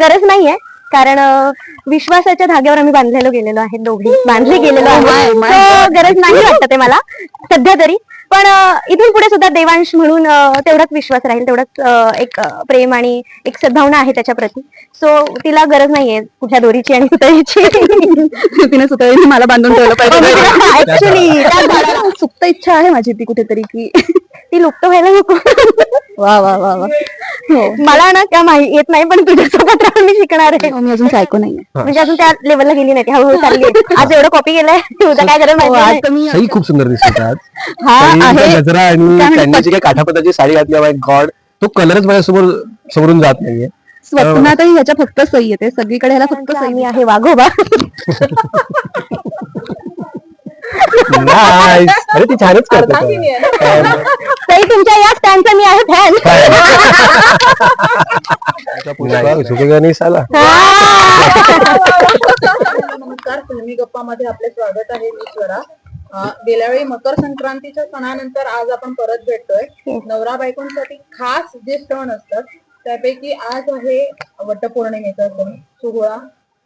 गरज नाहीये. कारण विश्वासाच्या धाग्यावर आम्ही बांधलेलो गेलेलो आहे दोघी. बांधले गेलेलो Oh आहे So, गरज नाही वाटत ते मला. सध्या तरी. पण इथून पुढे सुद्धा देवांश म्हणून तेवढाच विश्वास राहील तेवढाच एक प्रेम आणि एक सद्भावना आहे त्याच्या प्रती. सो तिला गरज नाहीये कुठल्या दोरीची आणि सुतळीची तिने सुतळीने मला बांधून ठेवलं पाहिजे. ऍक्च्युली सुप्त इच्छा आहे माझी ती कुठेतरी की ती लुप्त व्हायला नको. वा वा वा वा. हो. मला ना त्या माही येत नाही पण तुझ्यासोबत राहून मी शिकणार आहे. हो, मी अजून सायको नाहीये. म्हणजे अजून त्या लेवलला गेली नाही हळूहळू चालली आहे. आज एवढं कॉपी केलंय उद्या काय करेल हो, माहिती नाही. सई खूप सुंदर दिसत आज. हा सईचा आहे. गजरा आणि म्हणतात? त्यांनी जी काही काठापदाची साडी घातली माय गॉड तो कलरच माझ्यासमोर समोरून जात नाहीये. स्वप्नातही ह्याच्या फक्त सई येते सगळीकडे ह्याला फक्त कारण सई मी आहे वाघोबा. Nice. अरे ती छानच करते तरी तुमच्या या स्टँडचा मी आहे फॅन नाही. साला नमस्कार फिल्मी गप्पामध्ये आपले स्वागत आहे मी स्वरा. अं, गेल्या वेळी मकर संक्रांतीच्या सणानंतर आज आपण परत भेटतोय. नवरा बायकोंसाठी खास जे सण असतात त्यापैकी आज आहे वटपौर्णिमेचा सण. सोहळा.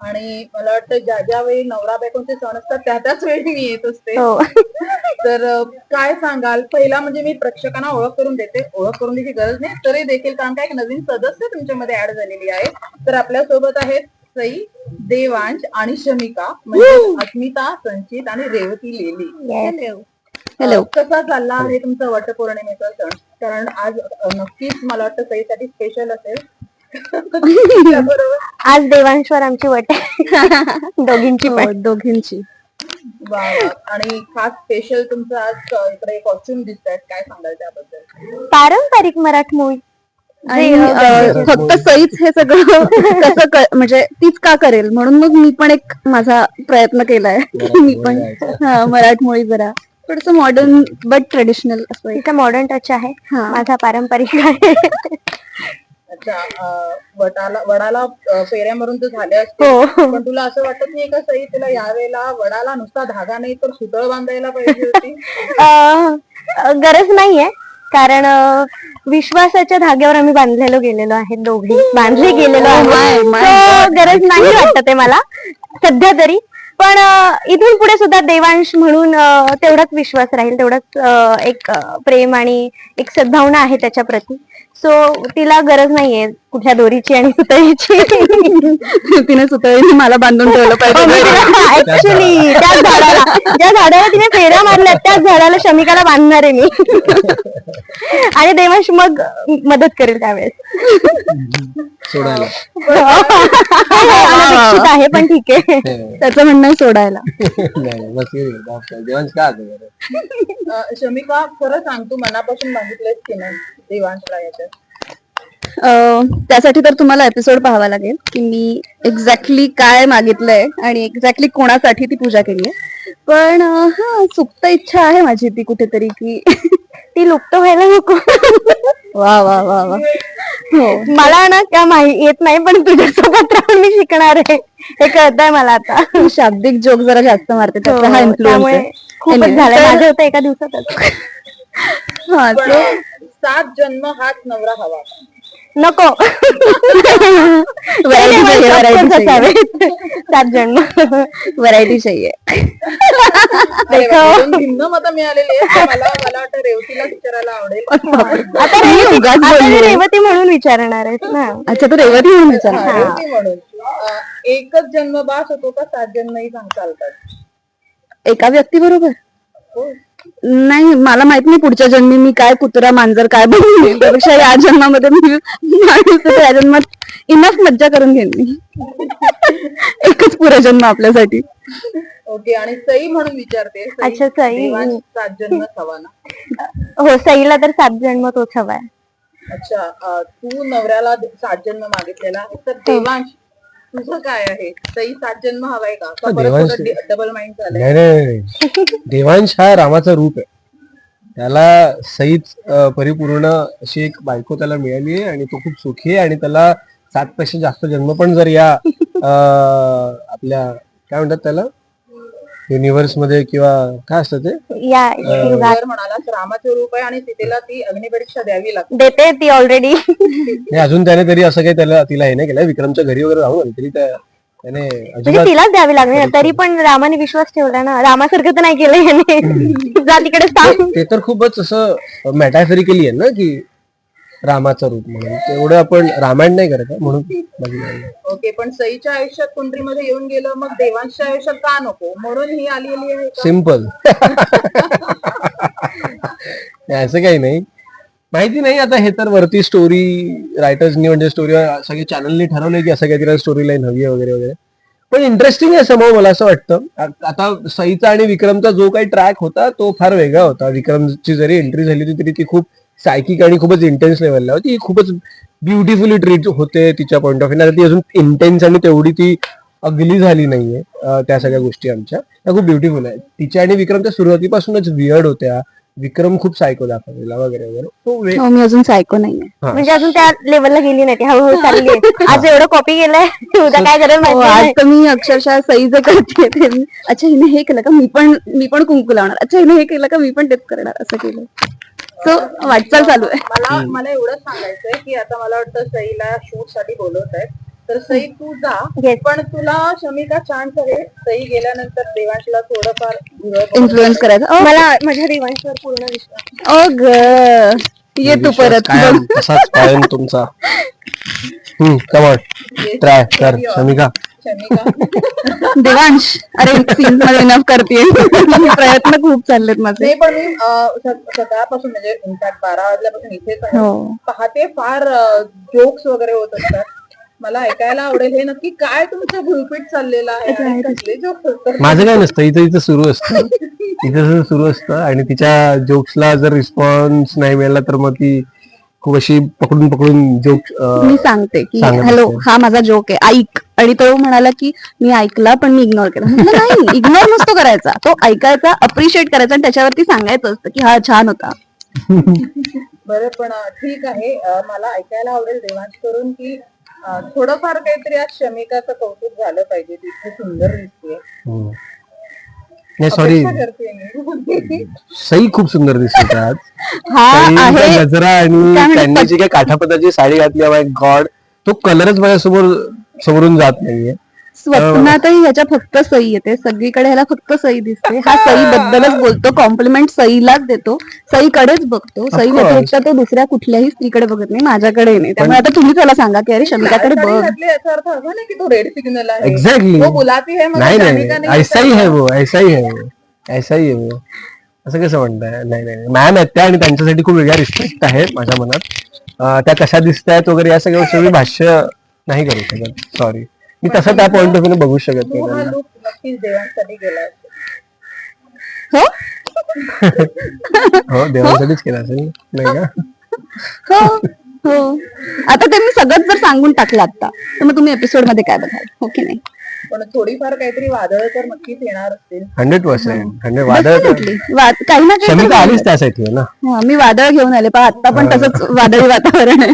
आणि मला वाटतं ज्या ज्या वेळी नवरा बायकोंचे सण असतात त्या त्याच वेळी मी येत असते. हो. तर काय सांगाल? पहिला म्हणजे मी प्रेक्षकांना ओळख करून देते. ओळख करून द्यायची गरज नाही. तरी देखील कारण काय एक नवीन सदस्य तुमच्यामध्ये ऍड झालेली आहे. तर आपल्यासोबत आहेत सई देवांश आणि शमिका म्हणजे अस्मिता संचित आणि रेवती लेली. हॅलो कसा चालला आहे तुमचा वटपौर्णिमेचा सण? कारण आज नक्कीच मला वाटतं सईसाठी स्पेशल असेल. आज देवांशवर आमची वट आहे. दोघींची हो, दोघींची. आणि खास स्पेशल तुमचं आज इकडे कॉस्ट्युम दिसत आहेत काय सांगाल त्याबद्दल? पारंपरिक मराठी मूवी. आणि फक्त सईच हे सगळं कसं म्हणजे तीच का करेल? म्हणून मग मी पण एक माझा प्रयत्न केलाय. की मी पण. हा मराठमोळी जरा. थोडस मॉडर्न बट ट्रेडिशनल असं मॉडर्न टच आहे. माझा पारंपरिक आहे. अच्छा वडाला वडाला फेऱ्या मारून तर झाल्या असतील. हो. पण तुला असं वाटत नाही का सई तुला यावेळेला वडाला नुसता धागा नाही तर सुतळ बांधायला पाहिजे होती? गरज नाहीये. कारण विश्वासाच्या धाग्यावर आम्ही बांधलेलो गेलेलो आहे दोघी. बांधले गेलेलो Oh आहे. So, गरज नाही वाटत ते मला. सध्या तरी. पण इथून पुढे सुद्धा देवांश म्हणून तेवढाच विश्वास राहील तेवढाच एक प्रेम आणि एक सद्भावना आहे त्याच्या प्रती सो तिला गरज नाहीये कुठल्या दोरीची आणि सुतळीची तिने सुतळीने मला बांधून ठेवलं पाहिजे ऍक्च्युली त्याच झाडाला ज्या झाडाला तिने फेऱ्या मारल्या त्याच झाडाला शमिकाला बांधणार आहे मी आणि देवांश मग मदत करेल त्यावेळेस सोडायला आहे पण ठीक आहे त्याचं म्हणणं सोडायला. नाही, बस हे देवांश? अं, शमिका खरं सांग तू मनापासून मागितलंयस की नाही देवांशला याच्यात? अं, त्यासाठी तर तुम्हाला एपिसोड पाहावा लागेल की मी एक्झॅक्टली काय मागितलंय आणि एक्झॅक्टली कोणासाठी ती पूजा केली आहे. पण अं, हा सुप्त इच्छा आहे माझी ती कुठेतरी की ती लुप्त व्हायला नको. वा वा वा वा. हो मला ना त्या माही येत नाही पण तुझ्यासोबत राहून मी शिकणार आहे. हे कळतंय मला आता. शाब्दिक जोक जरा जास्त मारते त्याचा हा हो, त्यामुळे इन्फ्लुएन्स खूपच Anyway, झालंय. तर- माझं होतं एका दिवसातच. हा पण सात जन्म हाच नवरा हवा. नको. चाहिए, चाहिए. सात जन्म व्हरायटी चाहिए अरे वा, दोन भिन्न मतं मिळालेली आहेत. मला मला वाटतं रेवतीला विचारायला आवडेल. आता मी रेवती उगाच आता मी बोलले. रेवती म्हणून विचारणार आहेत ना. अच्छा तर रेवती म्हणून विचार हा, रेवती म्हणून. अं, एकच जन्म बास होतो का सात जन्मही सांग चालतात एका व्यक्ती बरोबर? हो. नाही मला माहीत नाही पुढच्या जन्मी मी काय कुत्रा मांजर काय बनवेल त्यापेक्षा या जन्मामध्ये मी माणूस आहे, तर या जन्मात इनफ मज्जा करून घेईन मी. एकच पुरा जन्म आपल्यासाठी. ओके आणि सई म्हणून विचारते सई, अच्छा, सई. देवांश सात जन्म हवा ना? हो सईला तर सात जन्म तोच हवाय अच्छा अं, तू नवऱ्याला सात जन्म मागितलेला आहे तर देवांश तुझं काय आहे? सई सात जन्म हवाय का? का परत देवांश- परत डबल माइंड झालंय? नाही नाही, नाही देवांश हा रामाचं रूप आहे. त्याला सईच अं, परिपूर्ण अशी एक बायको त्याला मिळाली आहे आणि तो खूप सुखी आहे आणि त्याला सात पेक्षा जास्त जन्म पण जर या अं, आपल्या काय म्हणतात त्याला? युनिव्हर्समध्ये किंवा काय असतं ते? या युगात जर म्हणालास रामाचे रूप आहे आणि सीतेला ती अग्निपरीक्षा द्यावी लागते. देते ती ऑलरेडी नाही, अजून त्याने तरी असं काही त्याला तिला हे नाही केलं. विक्रमच्या घरी वगैरे जाऊन आली तरी त्या- त्याने म्हणजे अजिबात तिलाच द्यावी ना. तरी पण रामाने विश्वास ठेवला ना. रामासारखं तर नाही केलं याने. जा तिकडे सांग. ते तर खूपच असं मॅटाफरिकली आहे ना की रामाचं रूप म्हणून. तेवढं आपण रामायण नाही करत आहे, म्हणून. ओके पण सईच्या आयुष्यात कुंट्री मध्ये येऊन गेलं मग देवांच्या आयुष्यात का नको? म्हणून ही आलेली आहे का? सिंपल असं काही नाही. माहिती नाही आता हे तर वरती स्टोरी रायटर्सनी म्हणजे स्टोरी सगळे चॅनलनी ठरवलंय की असं काहीतरी स्टोरी लाईन हवी आहे वगैरे वगैरे. पण इंटरेस्टिंग आहे समोर मला असं वाटतं. आ- आता सईचा आणि विक्रमचा जो काही ट्रॅक होता तो फार वेगळा होता. विक्रमची जरी एंट्री झाली होती तरी ती खूप सायकिक आणि खूपच इंटेन्स लेवलला होती ही खूपच ब्युटिफुली ट्रीट होते तिच्या पॉईंट ऑफ व्ह्यू ती अजून इंटेन्स आणि तेवढी ती अगली झाली नाहीये त्या सगळ्या गोष्टी आमच्या. त्या खूप ब्युटिफुल आहेत. तिच्या आणि विक्रमच्या सुरुवातीपासूनच वियर्ड होत्या. विक्रम खूप सायको दाखवलेला वगैरे वगैरे. हो मी अजून सायको नाहीये. म्हणजे अजून त्या लेवलला गेली नाही हळूहळू चालली आहे. आज एवढं कॉपी केलंय उद्या काय करेल हो, आज. तर मी अक्षरशः सई जे करते अच्छा हिने हे केलं का? मी पण मी पण कुंकू लावणार. अच्छा हिने हे केलं का? मी पण तेच करणार असं केलं सो वाटचाल चालू आहे. मला मला एवढंच सांगायचंय की आता मला वाटतं सईला शूटसाठी बोलवत आहेत. तर सई तू जा. Yes. पण तुला शमिका चान्स आहे सई गेल्यानंतर देवांशला थोडंफार. इन्फ्लुएन्स करायचा. मला माझ्या देवांशीवर पूर्ण विश्वास. ओ ग. ये तू परत. कायम तसाच कायम तुमचा. हम्म कमॉन ट्राय कर शमिका. देवांश. अरे सीन मध्ये इनफ करते प्रयत्न खूप चाललेत माझे. नाही पण मी सकाळपासून म्हणजे इनफॅक्ट बारा वाजल्यापासून इथेच आहे. हो. पहाटे फार जोक्स वगैरे होत असतात. मला ऐकायला आवडेल. हे नक्की काय तुमचं गुळपीट चाललेलं आहे? कसले जोक्स असतात? माझं काय नसतं. इथं इथं सुरू असतं. इथं सुरू असतं आणि तिच्या जोक्सला जर रिस्पॉन्स नाही मिळाला तर मग ती खूप अशी पकडून पकडून जोक मी सांगते की सांगत हॅलो असते. हा माझा जोक आहे. ऐक. आणि तो म्हणाला की मी ऐकला पण मी इग्नोर केला. म्हटलं, नाही इग्नोर नसतो करायचा. तो ऐकायचा अप्रिशिएट करायचा आणि त्याच्यावरती सांगायचं असतं की हा छान होता. बरं पण अं, ठीक आहे. अं, मला ऐकायला आवडेल देवांश करून की अं, थोडंफार काहीतरी आज शमिकाचं कौतुक झालं पाहिजे ती इतकी सुंदर दिसते. नाही सॉरी करते मी. सई खूप सुंदर दिसत आज हा सईचा आहे. गजरा आणि म्हणतात, त्यांनी जी काही काठापदाची साडी घातली गॉड तो कलरच माझ्यासमोर समोरून जात नाहीये. स्वप्नातही ह्याच्या फक्त सई येते. सगळीकडे ह्याला फक्त सई दिसते. हा सई बद्दलच बोलतो. कॉम्प्लिमेंट सईलाच देतो. सईकडेच बघतो. सई. व्यतिरिक्त तो दुसऱ्या कुठल्याही स्त्रीकडे बघत नाही. माझ्याकडे नाही. त्यामुळे आता तुम्ही त्याला सांगा की अरे शमिकाकडे बघ. एक्झॅक्टली वो बुलाती है मगर नाही नाही ऐसा ही है वो ऐसा ही है वो. ऐसा ही है वो. असं कसं म्हणताय? नाही नाही मॅम आहेत त्या आणि त्यांच्यासाठी खूप वेगळा रिस्पेक्ट आहे माझ्या मनात. अं, त्या कशा दिसत आहेत वगैरे या सगळ्या गोष्टी मी भाष्य नाही करू शकत. सॉरी मी तसं त्या पॉईंट ऑफ व्ह्यू बघू शकत तू हा नाही नक्कीच देवांसाठी हो? हो देवासाठीच केला असेल. नाही का? हो हो. आता ते मी सगळंच जर सांगून टाकलं आता तर मग तुम्ही एपिसोडमध्ये काय बघाल? हो की नाही? पण थोडीफार काहीतरी वादळ तर नक्कीच येणार असतील. Hundred percent. हंड्रेड वादळ Definitely. काही ना काही तर शमिका वादळ. आलीच त्यासाठी आहे ना? हा, मी वादळ घेऊन आले पण आता पण तसंच वादळी वातावरण आहे.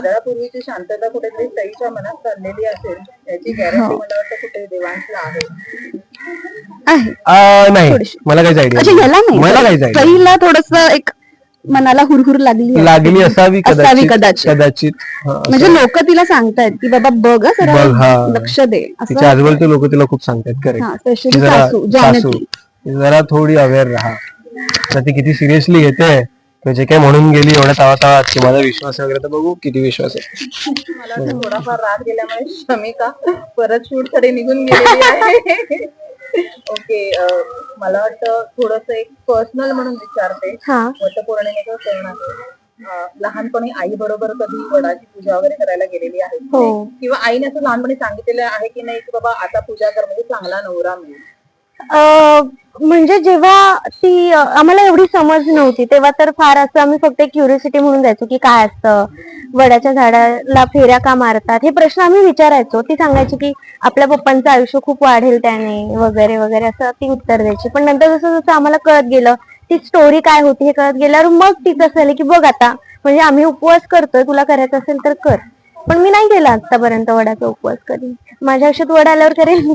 वादळापूर्वीची शांतता कुठेतरी सईच्या मनात चाललेली असेल याची गॅरंटी मला वाटतं कुठे देवांशला आहे. आहे. अं, नाही. थोडीशी. मला काहीच आयडिया अच्छा याला मला काहीच नाही आयडिया सईला थोडस एक मनाला हुरहुर लागली आहे. लागली असावी असावी कदाचित. कदाचित. कदाचित. हा, असं. म्हणजे लोक तिला सांगतायत की बाबा बघ हं जरा बघ, हा. लक्ष दे. असं तिच्या आजूबाजूचे लोक तिला खूप सांगतात हा करेक्ट स्पेशली जरा सासू जानकी जरा थोडी अवेअर राहा. तर ती किती सिरियसली घेते. जे काय म्हणून गेली एवढ्या तावा तावा की माझा विश्वास आहे वगैरे तर बघू किती विश्वास आहे. मला तर थोडाफार राग गेल्यामुळे शमिका परत शूटकडे निघून गेलेली आहे. ओके मला वाटतं थोडस एक पर्सनल म्हणून विचारते. हा. आहे अं, लहानपणी आई बरोबर कधी वडाची पूजा वगैरे करायला गेलेली आहे? हो. किंवा आईने असं लहानपणी सांगितलेलं आहे की नाही की बाबा आता पूजा कर म्हणजे चांगला नवरा मिळेल. म्हणजे जेव्हा ती आम्हाला एवढी समज नव्हती तेव्हा तर फार असं आम्ही फक्त क्युरिसिटी म्हणून जायचो की काय असतं वडाच्या झाडाला फेऱ्या का मारतात? हे प्रश्न आम्ही विचारायचो. ती सांगायची की आपल्या पप्पांचं आयुष्य खूप वाढेल त्याने वगैरे वगैरे असं ती उत्तर द्यायची. पण नंतर जसं जसं आम्हाला कळत गेलं ती स्टोरी काय होती हे कळत गेल्यावर मग ती कसं झालं की बघ आता म्हणजे आम्ही उपवास करतोय तुला करायचं असेल तर कर. पण मी नाही केला आतापर्यंत वडाचा उपवास कधी. माझ्या आयुष्यात वड आल्यावर करेल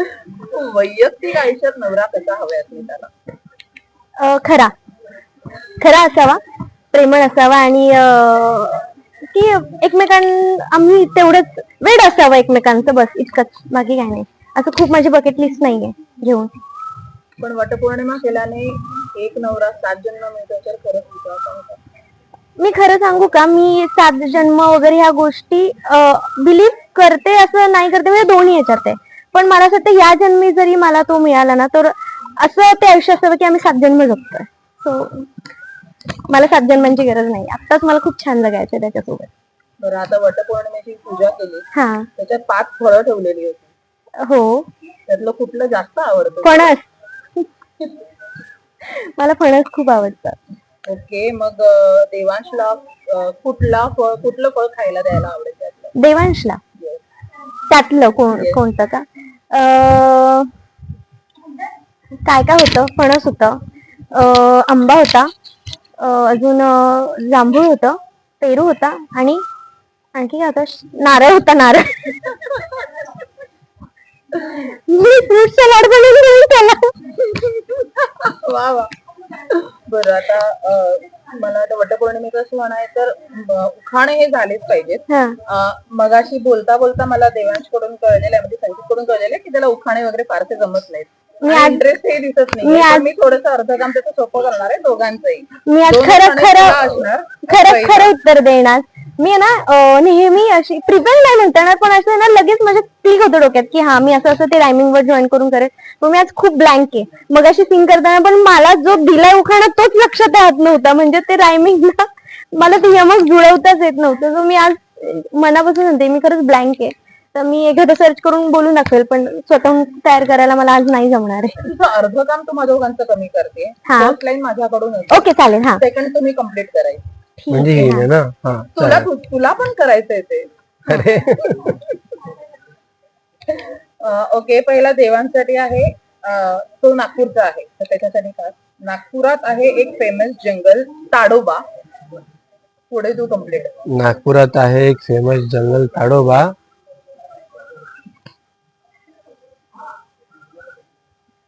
वैयक्तिक आयुष्यात नवरा कसा हवा त्याला? खरा. खरा असावा प्रेमळ असावा आणि की एकमेकां आम्ही तेवढंच वेळ असावं एकमेकांचं बस इतकंच. बाकी काय नाही. असं खूप माझी बकेट लिस्ट नाहीये घेऊन. पण वटपौर्णिमा केल्याने एक नवरा सात जन्म मिळतो खरंच विश्वास? मी खरं सांगू का? मी सात जन्म वगैरे ह्या गोष्टी बिलीव्ह करते असं नाही करते म्हणजे दोन्ही ह्याच्यात आहे. पण मला असं वाटतं या जन्मी जरी मला तो मिळाला ना तर असं ते आयुष्य असावं की आम्ही सात जन्म जगतोय. सो मला सात जन्मांची गरज नाही. आत्ताच मला खूप छान जगायचं त्याच्यासोबत. बरं आता वटपौर्णिमेची पूजा केली. हा. त्याच्यात पाच फळं ठेवलेली होती. हो. त्यातलं कुठलं जास्त आवडतं? फणस. मला फणस खूप आवडतं. ओके मग अं, देवांशला अं, कुठला फळ कुठलं फळ खायला द्यायला आवडेल त्यातलं? देवांशला? त्यातलं कोण कोणतं का? काय काय होतं? फणस होतं. आंबा होता. अजून जांभूळ होतं. पेरू होता. आणि आणखी काय होतं? नारळ होता नारळ. मी फ्रूट सलाड बनवून त्याला. वटपौर्णिमेचा सण आहे तर उखाणे हे झालेच पाहिजेत. मगाशी बोलता बोलता मला देवांशकडून कळलेलं आहे म्हणजे संगीत कडून कळलेलं आहे की त्याला उखाणे वगैरे फारसे जमत नाहीत. मी इंटरेस्ट हे दिसत मी नाही मी थोडस अर्ध काम त्याचं सोपं करणार आहे दोघांचंही. मी खरं खरं. खरं. खरं उत्तर देणार. मी ना नेहमी अशी प्रिपेअर नाही म्हणता येणार पण असं ना लगेच माझ्या क्लिक होतं डोक्यात की हा मी असं असं ते रायमिंग वर जॉईन करून करेल. पण मी आज खूप ब्लँक आहे. मग अशी सिंग करताना पण मला जो दिलाय उखाणा तोच लक्षात राहत नव्हता. म्हणजे ते रायमिंग मला ते यमक जुळवताच येत नव्हतं. So मी आज मनापासून म्हणते मी खरंच ब्लँक आहे. तर मी एखादं सर्च करून बोलून दाखवेल पण स्वतःहून तयार करायला मला आज नाही जमणार आहे. तुझं अर्ध काम तुम्हा दोघांचं कमी करते. हा. फर्स्ट लाईन माझ्याकडून ओके चालेल हा. सेकंड तुम्ही कंप्लीट करायची. ठीक म्हणजे आहे ना. हा तुला चालेल. तुला पण करायचंय ते. अरे. ओके पहिला देवांसाठी आहे अं, तो नागपूरचा आहे. तर त्याच्यासाठी खास नागपुरात आहे एक फेमस जंगल ताडोबा. पुढे तू कंप्लीट नागपुरात आहे एक फेमस जंगल ताडोबा.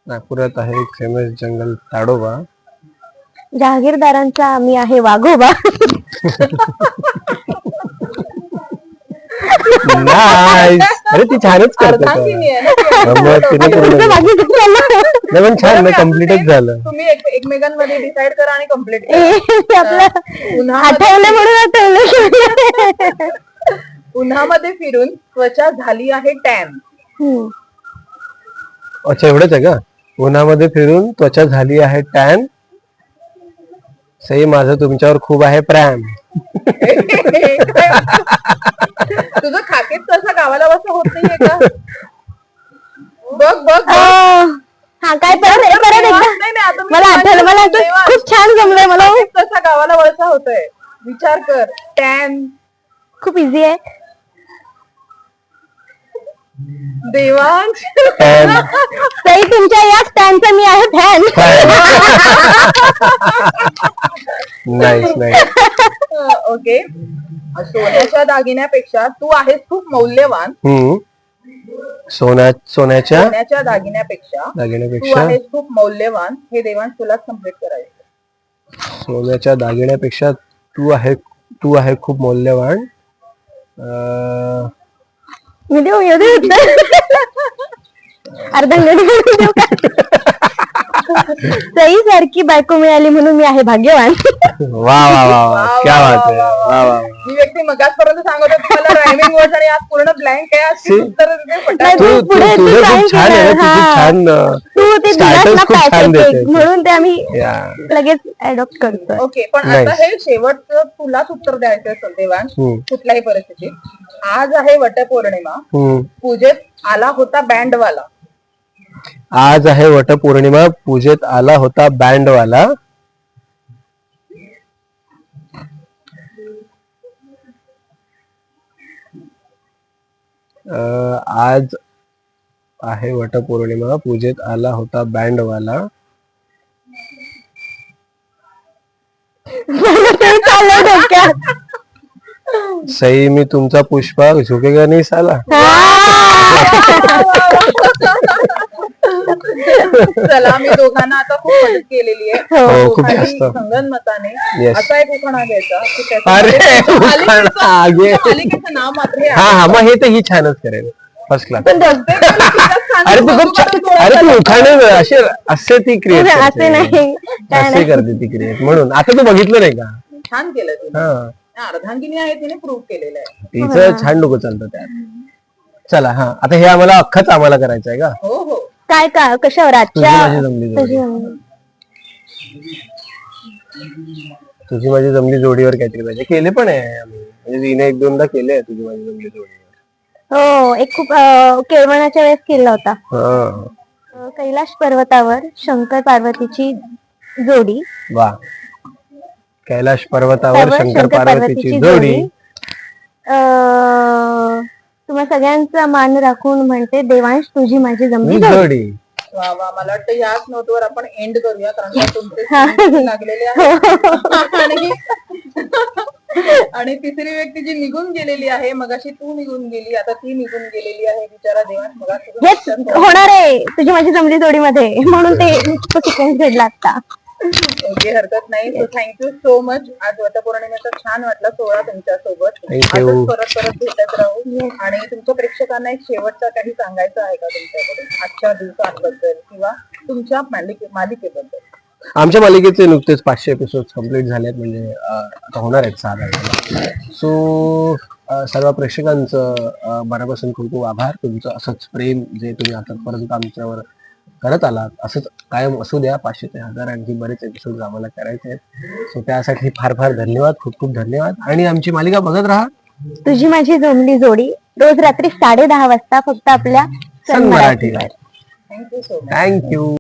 नागपुरात आहे एक फेमस जंगल ताडोबा. जहागीरदारांचा मी आहे वाघोबा. अरे ती छानच करते अर्धांगिनी आहे ना ती. मग तिने आता पूर्ण तुमचं केलं. बाकी किती झालं? नाही पण छान ना झालं. तुम्ही एक- एकमेकांमध्ये डिसाइड करा आणि कंप्लीट ए, ते आपलं उन्हामध्ये आठवलं म्हणून आठवलं. उन्हामध्ये फिरून त्वचा झाली आहे टॅन हम्म. अच्छा एवढंच आहे का? उन्हामध्ये फिरून त्वचा झाली आहे टॅन सई माझं तुमच्यावर खूप आहे प्रेम. तुझं खाकेत तसं गावाला बसं होत नाहीये का? बघ बघ हा काय परत परत एकदा नाही, नाही, आता मी मला आठवलं मला असं. खूप छान जमलंय मला. खाकेत तसा गावाला वळसा होतोय. विचार कर. टॅन खूप इझी आहे. देवांश. तरी तुमच्या या स्टँडचा मी आहे फॅन नाईस नाईस ओके सोन्याच्या दागिन्यापेक्षा तू आहेस खूप मौल्यवान. सोन्या सोन्याच्या? सोन्याच्या दागिन्यापेक्षा तू दागिन्यापेक्षा? आहेस खूप मौल्यवान. हे देवांश तुलाच कंप्लीट करायचं. सोन्याच्या दागिन्यापेक्षा तू आहे तू आहे खूप मौल्यवान. अं, ಇದು ಇದು ಅರ್ಧ सई सारखी बायको मिळाली म्हणून मी आहे भाग्यवान वा वा वा वा क्या बात आहे वा वा ही व्यक्ती मगासपर्यंत सांगत होती मला रायमिंग वर्ड आणि आज पूर्ण ब्लँक आहे आज ती See? उत्तर देते नाही, फटाफट. तू तू पुढे तू तुझं काय खूप छान आहे ना केलं? हा. छान तू ते दिलास स्टार्टर्स ना खूप छान पॅकेज देते म्हणून ते आम्ही या लगेच अडॉप्ट करतोय ओके पण Nice. आता हे शेवटचं तुलाच उत्तर द्यायचं असेल देवांश हम्म. कुठल्याही परिस्थितीत आज आहे वटपौर्णिमा हम्म. पूजेत आला होता बँडवाला आज आहे वटपौर्णिमा पूजेत आला होता बँडवाला. आज आहे वटपौर्णिमा पूजेत आला होता बँडवाला. सई मी तुमचा पुष्पा झुकेगा नाही साला. चला दोघांना आता खूप मदत केलेली आहे. हो, खूप दोघांनी जास्त. संगनमताने Yes. असा एक उखाणा घ्यायचा. की अरे, त्याच्यामध्ये उखाणा, मालिकेचं- आगे. मालिकेचं नाव मात्र हे हा आहे. हा मग हे तर ही छानच करेल. फर्स्ट क्लास पण दोघ- अरे तू खूप छान अरे तू उखाणे असे असे ती क्रिएट असे नाही. काय असे करते ती क्रिएट म्हणून आता तू बघितलं नाही का? छान केलं तिने. हा. अर्धांगिनी आहे तिने प्रूव्ह केलेलं आहे. तिचं छान डोकं चालतं त्यात. चला हा. आता हे आम्हाला अख्खच आम्हाला करायचं आहे का? हो हो. काय का कशावर? आजच्या माझी जमली जोडी तुझी माझी जमली जोडीवर काहीतरी पाहिजे. केले पण आहे. आम्ही म्हणजे तिने एक दोनदा केले आहे तुझी माझी जमली जोडीवर. हो एक खूप अं, केळवणाच्या वेळेस केला होता. हा. अं, कैलाश पर्वतावर शंकर पार्वतीची जोडी. वा. कैलाश पर्वतावर पर्वत शंकर पार्वतीची जोडी. अं, तुम्हा सगळ्यांचा मान राखून म्हणते देवांश तुझी माझी जमली जोडी. जोडी. वा वा मला वाटतं याच नोटवर आपण एंड करूया कारण का तुमचे लागलेले आणि तिसरी व्यक्ती जी निघून गेलेली आहे मगाशी तू निघून गेली आता ती निघून गेलेली आहे बिचारा देवांश मग हेच होणार आहे. तुझी माझी जमली जोडीमध्ये. म्हणून ते सिक्वेन्स घडला आता ओके हरकत नाही. सो थँक्यू सो मच आज वटपौर्णिमेचा छान वाटला सोहळा तुमच्यासोबत परत परत भेटत राहू. आणि तुमच्या प्रेक्षकांना एक शेवटचा काही सांगायचं आहे का तुमच्याकडून? आजच्या दिवसांबद्दल किंवा तुमच्या मालिके मालिकेबद्दल? आमच्या मालिकेचे नुकतेच पाचशे एपिसोड कंप्लीट झालेत. म्हणजे आता होणार आहेत सहा तारखेला सो सर्व प्रेक्षकांचं मनापासून खूप खूप आभार. तुमचं असंच प्रेम जे तुम्ही आतापर्यंत आमच्यावर करत आलात असंच कायम असू द्या पाचशे ते हजार आणखी बरेच एपिसोड आम्हाला करायचे आहेत. सो त्यासाठी फार फार धन्यवाद खूप खूप धन्यवाद. आणि आमची मालिका बघत राहा. तुझी माझी जमली जोडी रोज रात्री साडे दहा वाजता फक्त आपल्या सन मराठीवर. Thank you so much thank you